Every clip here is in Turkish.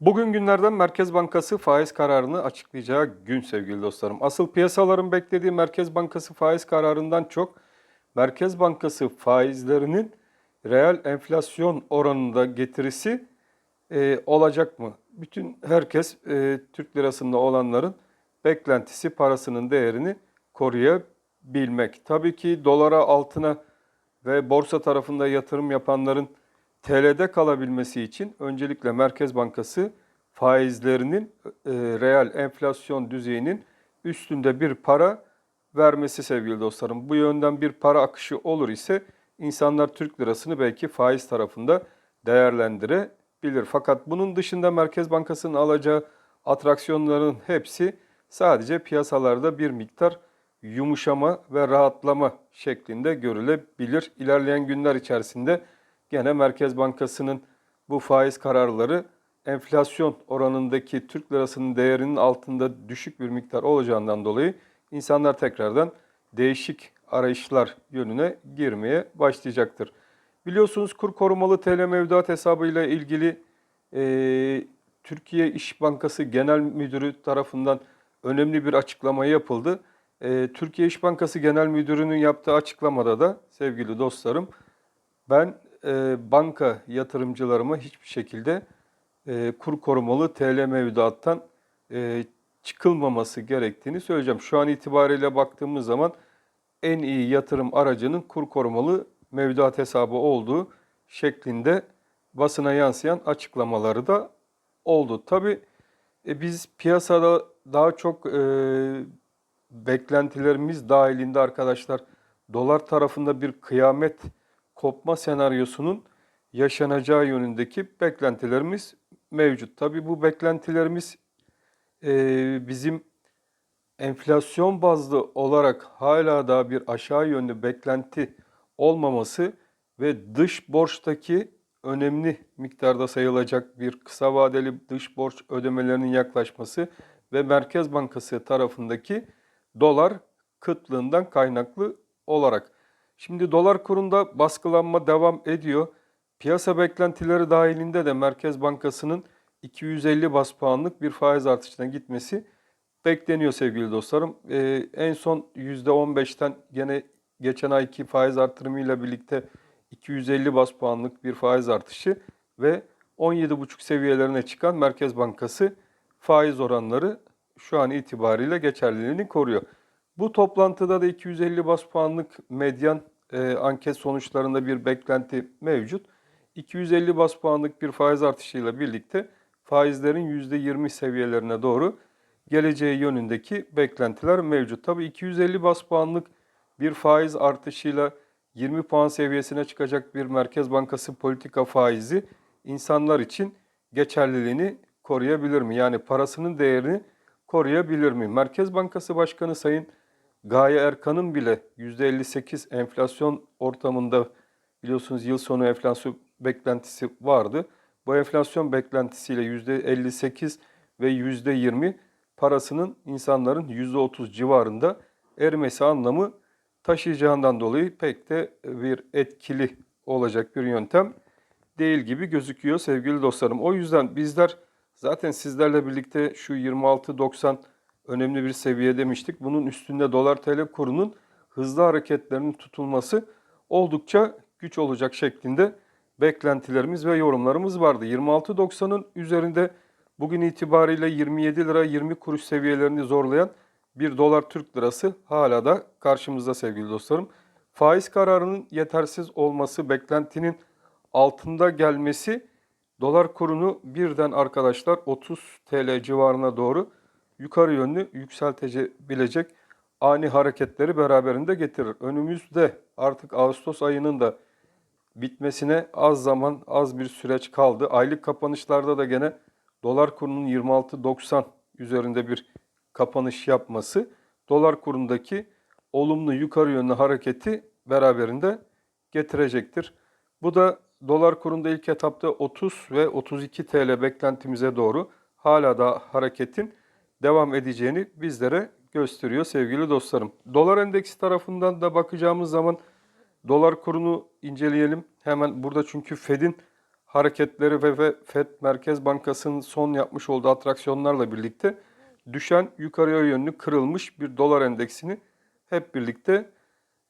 Bugün günlerden Merkez Bankası faiz kararını açıklayacağı gün sevgili dostlarım. Asıl piyasaların beklediği Merkez Bankası faiz kararından çok Merkez Bankası faizlerinin reel enflasyon oranında getirisi e, olacak mı? Bütün herkes e, Türk lirasında olanların beklentisi parasının değerini koruyabilmek. Tabii ki dolara, altına ve borsa tarafında yatırım yapanların TL'de kalabilmesi için öncelikle Merkez Bankası faizlerinin e, reel enflasyon düzeyinin üstünde bir para vermesi sevgili dostlarım. Bu yönden bir para akışı olur ise insanlar Türk lirasını belki faiz tarafında değerlendirebilir. Fakat bunun dışında Merkez Bankası'nın alacağı atraksiyonların hepsi sadece piyasalarda bir miktar yumuşama ve rahatlama şeklinde görülebilir. İlerleyen günler içerisinde gene Merkez Bankası'nın bu faiz kararları enflasyon oranındaki Türk lirasının değerinin altında düşük bir miktar olacağından dolayı insanlar tekrardan değişik arayışlar yönüne girmeye başlayacaktır. Biliyorsunuz kur korumalı TL mevduat hesabıyla ilgili e, Türkiye İş Bankası Genel Müdürü tarafından önemli bir açıklama yapıldı. E, Türkiye İş Bankası Genel Müdürü'nün yaptığı açıklamada da sevgili dostlarım ben e, banka yatırımcılarıma hiçbir şekilde e, kur korumalı TL mevduattan e, çıkılmaması gerektiğini söyleyeceğim. Şu an itibariyle baktığımız zaman en iyi yatırım aracının kur korumalı mevduat hesabı olduğu şeklinde basına yansıyan açıklamaları da oldu. Tabii e, biz piyasada daha çok e, beklentilerimiz dahilinde arkadaşlar dolar tarafında bir kıyamet kopma senaryosunun yaşanacağı yönündeki beklentilerimiz mevcut. Tabii bu beklentilerimiz e, bizim enflasyon bazlı olarak hala daha bir aşağı yönlü beklenti olmaması ve dış borçtaki önemli miktarda sayılacak bir kısa vadeli dış borç ödemelerinin yaklaşması ve Merkez Bankası tarafındaki dolar kıtlığından kaynaklı olarak. Şimdi dolar kurunda baskılanma devam ediyor. Piyasa beklentileri dahilinde de Merkez Bankası'nın 250 bas puanlık bir faiz artışına gitmesi bekleniyor sevgili dostlarım. Ee, en son %15'ten gene geçen ayki faiz artırımıyla birlikte 250 bas puanlık bir faiz artışı ve 17,5 seviyelerine çıkan Merkez Bankası faiz oranları şu an itibariyle geçerliliğini koruyor. Bu toplantıda da 250 bas puanlık medyan e, anket sonuçlarında bir beklenti mevcut. 250 bas puanlık bir faiz artışıyla birlikte faizlerin %20 seviyelerine doğru geleceği yönündeki beklentiler mevcut. Tabii 250 bas puanlık bir faiz artışıyla 20 puan seviyesine çıkacak bir Merkez Bankası politika faizi insanlar için geçerliliğini koruyabilir mi? Yani parasının değerini koruyabilir mi? Merkez Bankası Başkanı Sayın Gaye Erkan'ın bile %58 enflasyon ortamında biliyorsunuz yıl sonu enflasyon beklentisi vardı. Bu enflasyon beklentisiyle %58 ve %20 parasının insanların %30 civarında erimesi anlamı taşıyacağından dolayı pek de bir etkili olacak bir yöntem değil gibi gözüküyor sevgili dostlarım. O yüzden bizler zaten sizlerle birlikte şu 26.90 önemli bir seviye demiştik. Bunun üstünde dolar TL kurunun hızlı hareketlerinin tutulması oldukça güç olacak şeklinde beklentilerimiz ve yorumlarımız vardı. 26.90'ın üzerinde bugün itibariyle 27 lira 20 kuruş seviyelerini zorlayan bir dolar Türk lirası hala da karşımızda sevgili dostlarım. Faiz kararının yetersiz olması, beklentinin altında gelmesi dolar kurunu birden arkadaşlar 30 TL civarına doğru yukarı yönlü yükseltebilecek ani hareketleri beraberinde getirir. Önümüzde artık Ağustos ayının da bitmesine az zaman, az bir süreç kaldı. Aylık kapanışlarda da gene dolar kurunun 26.90 üzerinde bir kapanış yapması dolar kurundaki olumlu yukarı yönlü hareketi beraberinde getirecektir. Bu da dolar kurunda ilk etapta 30 ve 32 TL beklentimize doğru hala da hareketin devam edeceğini bizlere gösteriyor sevgili dostlarım. Dolar endeksi tarafından da bakacağımız zaman dolar kurunu inceleyelim. Hemen burada çünkü Fed'in hareketleri ve FED Merkez Bankası'nın son yapmış olduğu atraksiyonlarla birlikte düşen yukarıya yönlü kırılmış bir dolar endeksini hep birlikte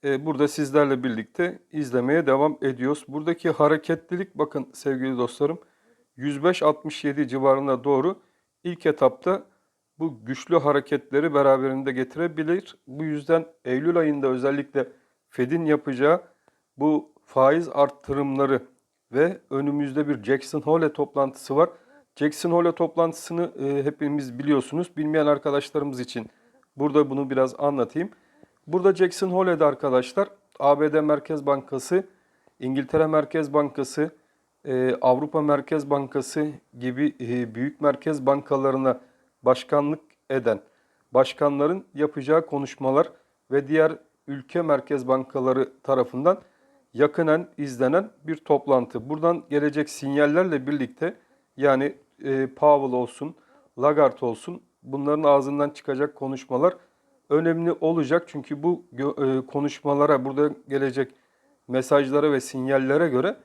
e, burada sizlerle birlikte izlemeye devam ediyoruz. Buradaki hareketlilik bakın sevgili dostlarım 105-67 civarına doğru ilk etapta bu güçlü hareketleri beraberinde getirebilir. Bu yüzden Eylül ayında özellikle Fed'in yapacağı bu faiz arttırımları ve önümüzde bir Jackson Hole toplantısı var. Jackson Hole toplantısını e, hepimiz biliyorsunuz. Bilmeyen arkadaşlarımız için burada bunu biraz anlatayım. Burada Jackson Hole'de arkadaşlar ABD Merkez Bankası, İngiltere Merkez Bankası, e, Avrupa Merkez Bankası gibi e, büyük merkez bankalarına başkanlık eden başkanların yapacağı konuşmalar ve diğer ülke merkez bankaları tarafından yakinen izlenen bir toplantı. Buradan gelecek sinyallerle birlikte yani e, Powell olsun, Lagarde olsun bunların ağzından çıkacak konuşmalar önemli olacak. Çünkü bu e, konuşmalara, burada gelecek mesajlara ve sinyallere göre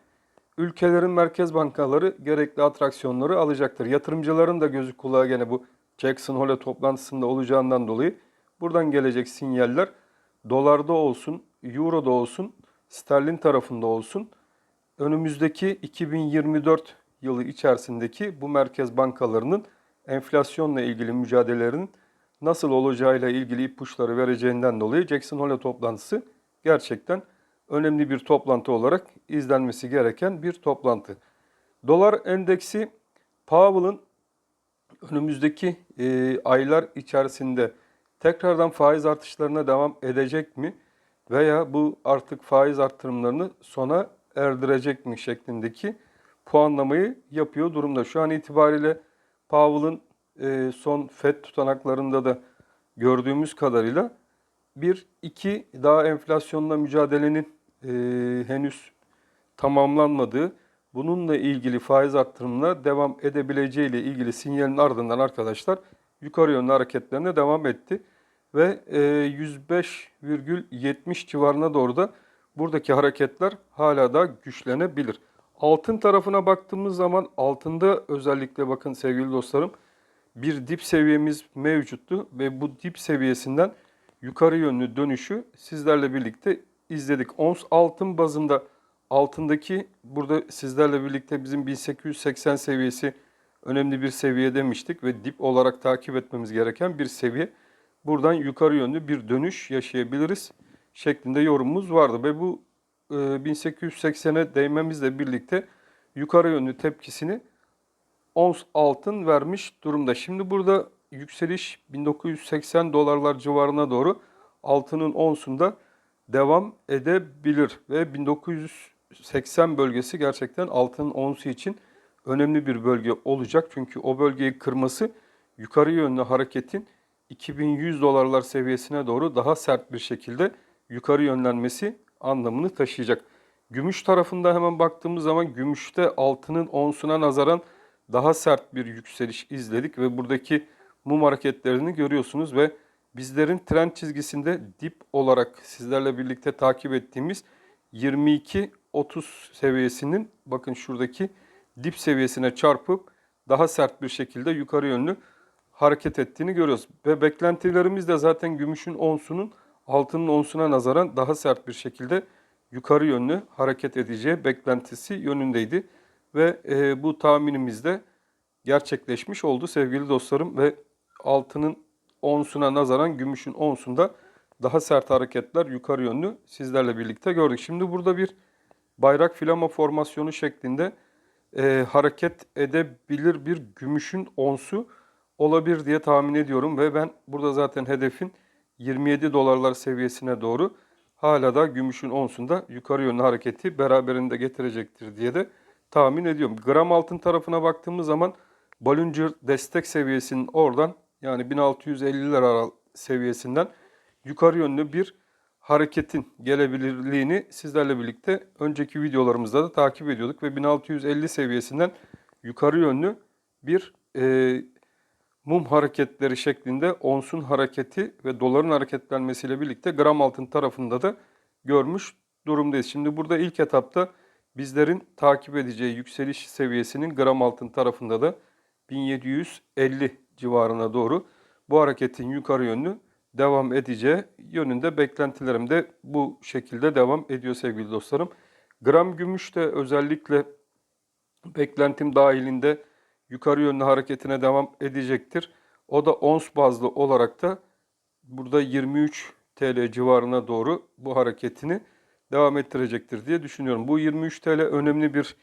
ülkelerin merkez bankaları gerekli atraksiyonları alacaktır. Yatırımcıların da gözü kulağı gene bu Jackson Hole toplantısında olacağından dolayı buradan gelecek sinyaller dolarda olsun, euroda olsun, sterlin tarafında olsun önümüzdeki 2024 yılı içerisindeki bu merkez bankalarının enflasyonla ilgili mücadelelerinin nasıl olacağıyla ilgili ipuçları vereceğinden dolayı Jackson Hole toplantısı gerçekten önemli bir toplantı olarak izlenmesi gereken bir toplantı. Dolar endeksi Powell'ın önümüzdeki e, aylar içerisinde tekrardan faiz artışlarına devam edecek mi veya bu artık faiz artırımlarını sona erdirecek mi şeklindeki puanlamayı yapıyor durumda. Şu an itibariyle Powell'ın e, son FED tutanaklarında da gördüğümüz kadarıyla bir, iki daha enflasyonla mücadelenin e, henüz tamamlanmadığı, bununla ilgili faiz arttırımına devam edebileceği ile ilgili sinyalin ardından arkadaşlar yukarı yönlü hareketlerine devam etti. Ve e, 105,70 civarına doğru da buradaki hareketler hala da güçlenebilir. Altın tarafına baktığımız zaman altında özellikle bakın sevgili dostlarım bir dip seviyemiz mevcuttu ve bu dip seviyesinden yukarı yönlü dönüşü sizlerle birlikte izledik. Ons altın bazında altındaki burada sizlerle birlikte bizim 1880 seviyesi önemli bir seviye demiştik ve dip olarak takip etmemiz gereken bir seviye. Buradan yukarı yönlü bir dönüş yaşayabiliriz şeklinde yorumumuz vardı ve bu e, 1880'e değmemizle birlikte yukarı yönlü tepkisini ons altın vermiş durumda. Şimdi burada yükseliş 1980 dolarlar civarına doğru altının onsunda devam edebilir ve 1980 bölgesi gerçekten altının onsu için önemli bir bölge olacak. Çünkü o bölgeyi kırması yukarı yönlü hareketin 2100 dolarlar seviyesine doğru daha sert bir şekilde yukarı yönlenmesi anlamını taşıyacak. Gümüş tarafında hemen baktığımız zaman gümüşte altının onsuna nazaran daha sert bir yükseliş izledik ve buradaki mum hareketlerini görüyorsunuz ve bizlerin trend çizgisinde dip olarak sizlerle birlikte takip ettiğimiz 22-30 seviyesinin bakın şuradaki dip seviyesine çarpıp daha sert bir şekilde yukarı yönlü hareket ettiğini görüyoruz. Ve beklentilerimiz de zaten gümüşün onsunun altının onsuna nazaran daha sert bir şekilde yukarı yönlü hareket edeceği beklentisi yönündeydi. Ve e, bu tahminimiz de gerçekleşmiş oldu sevgili dostlarım ve altının onsuna nazaran gümüşün onsunda daha sert hareketler yukarı yönlü sizlerle birlikte gördük. Şimdi burada bir bayrak filama formasyonu şeklinde e, hareket edebilir bir gümüşün onsu olabilir diye tahmin ediyorum ve ben burada zaten hedefin 27 dolarlar seviyesine doğru hala da gümüşün onsunda yukarı yönlü hareketi beraberinde getirecektir diye de tahmin ediyorum. Gram altın tarafına baktığımız zaman Bollinger destek seviyesinin oradan yani 1650'ler seviyesinden yukarı yönlü bir hareketin gelebilirliğini sizlerle birlikte önceki videolarımızda da takip ediyorduk ve 1650 seviyesinden yukarı yönlü bir e, mum hareketleri şeklinde onsun hareketi ve doların hareketlenmesiyle birlikte gram altın tarafında da görmüş durumdayız. Şimdi burada ilk etapta bizlerin takip edeceği yükseliş seviyesinin gram altın tarafında da 1750 civarına doğru bu hareketin yukarı yönlü devam edeceği yönünde beklentilerim de bu şekilde devam ediyor sevgili dostlarım. Gram gümüş de özellikle beklentim dahilinde yukarı yönlü hareketine devam edecektir. O da ons bazlı olarak da burada 23 TL civarına doğru bu hareketini devam ettirecektir diye düşünüyorum. Bu 23 TL önemli bir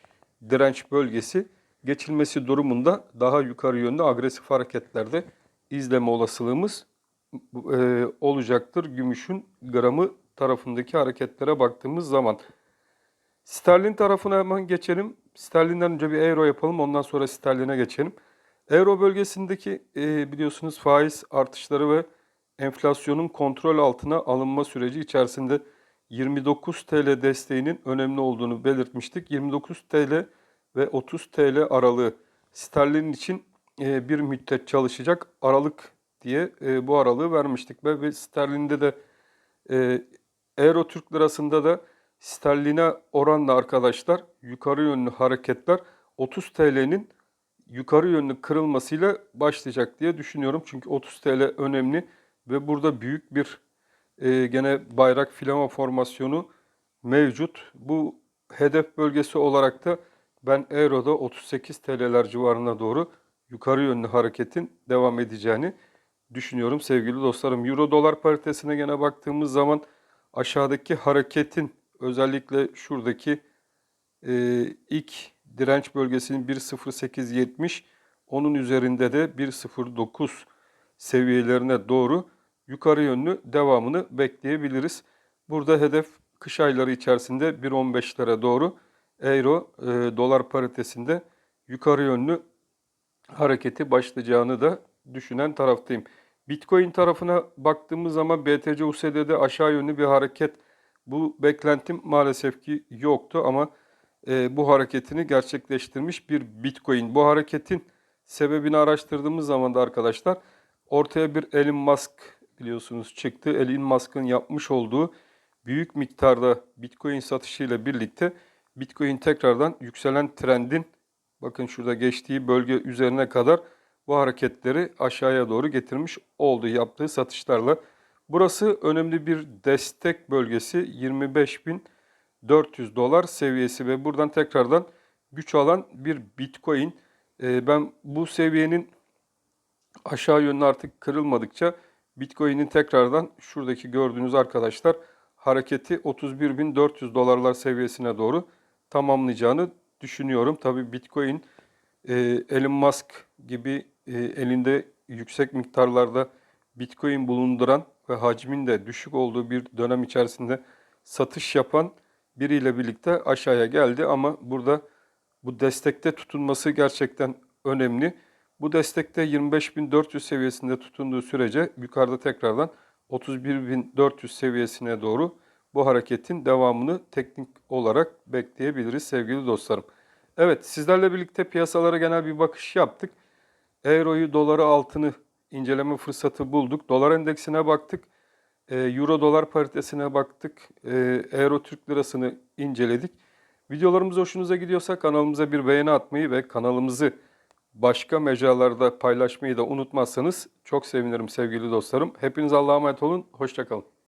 direnç bölgesi. Geçilmesi durumunda daha yukarı yönlü agresif hareketlerde izleme olasılığımız e, olacaktır. Gümüşün gramı tarafındaki hareketlere baktığımız zaman. Sterlin tarafına hemen geçelim. Sterlinden önce bir euro yapalım. Ondan sonra sterline geçelim. Euro bölgesindeki e, biliyorsunuz faiz artışları ve enflasyonun kontrol altına alınma süreci içerisinde 29 TL desteğinin önemli olduğunu belirtmiştik. 29 TL ve 30 TL aralığı sterlin için e, bir müddet çalışacak aralık diye e, bu aralığı vermiştik ve, ve sterlinde de e, euro Türk lirasında da sterline oranla arkadaşlar yukarı yönlü hareketler 30 TL'nin yukarı yönlü kırılmasıyla başlayacak diye düşünüyorum. Çünkü 30 TL önemli ve burada büyük bir e, gene bayrak filama formasyonu mevcut. Bu hedef bölgesi olarak da ben Euro'da 38 TL'ler civarına doğru yukarı yönlü hareketin devam edeceğini düşünüyorum sevgili dostlarım. Euro dolar paritesine gene baktığımız zaman aşağıdaki hareketin özellikle şuradaki e, ilk direnç bölgesinin 1.0870 onun üzerinde de 1.09 seviyelerine doğru yukarı yönlü devamını bekleyebiliriz. Burada hedef kış ayları içerisinde 1.15'lere doğru euro e, dolar paritesinde yukarı yönlü hareketi başlayacağını da düşünen taraftayım. Bitcoin tarafına baktığımız zaman BTC USD'de aşağı yönlü bir hareket bu beklentim maalesef ki yoktu ama e, bu hareketini gerçekleştirmiş bir Bitcoin. Bu hareketin sebebini araştırdığımız zaman da arkadaşlar ortaya bir Elon Musk biliyorsunuz çıktı. Elon Musk'ın yapmış olduğu büyük miktarda Bitcoin satışıyla birlikte Bitcoin tekrardan yükselen trendin bakın şurada geçtiği bölge üzerine kadar bu hareketleri aşağıya doğru getirmiş oldu yaptığı satışlarla. Burası önemli bir destek bölgesi 25.400 dolar seviyesi ve buradan tekrardan güç alan bir Bitcoin. Ee, ben bu seviyenin aşağı yönlü artık kırılmadıkça Bitcoin'in tekrardan şuradaki gördüğünüz arkadaşlar hareketi 31.400 dolarlar seviyesine doğru tamamlayacağını düşünüyorum. Tabii Bitcoin e, Elon Musk gibi e, elinde yüksek miktarlarda Bitcoin bulunduran ve hacmin de düşük olduğu bir dönem içerisinde satış yapan biriyle birlikte aşağıya geldi ama burada bu destekte tutunması gerçekten önemli. Bu destekte 25.400 seviyesinde tutunduğu sürece yukarıda tekrardan 31.400 seviyesine doğru bu hareketin devamını teknik olarak bekleyebiliriz sevgili dostlarım. Evet sizlerle birlikte piyasalara genel bir bakış yaptık. Euro'yu, doları, altını inceleme fırsatı bulduk. Dolar endeksine baktık. E, Euro dolar paritesine baktık. E, Euro Türk lirasını inceledik. Videolarımız hoşunuza gidiyorsa kanalımıza bir beğeni atmayı ve kanalımızı başka mecralarda paylaşmayı da unutmazsanız çok sevinirim sevgili dostlarım. Hepiniz Allah'a emanet olun. Hoşçakalın.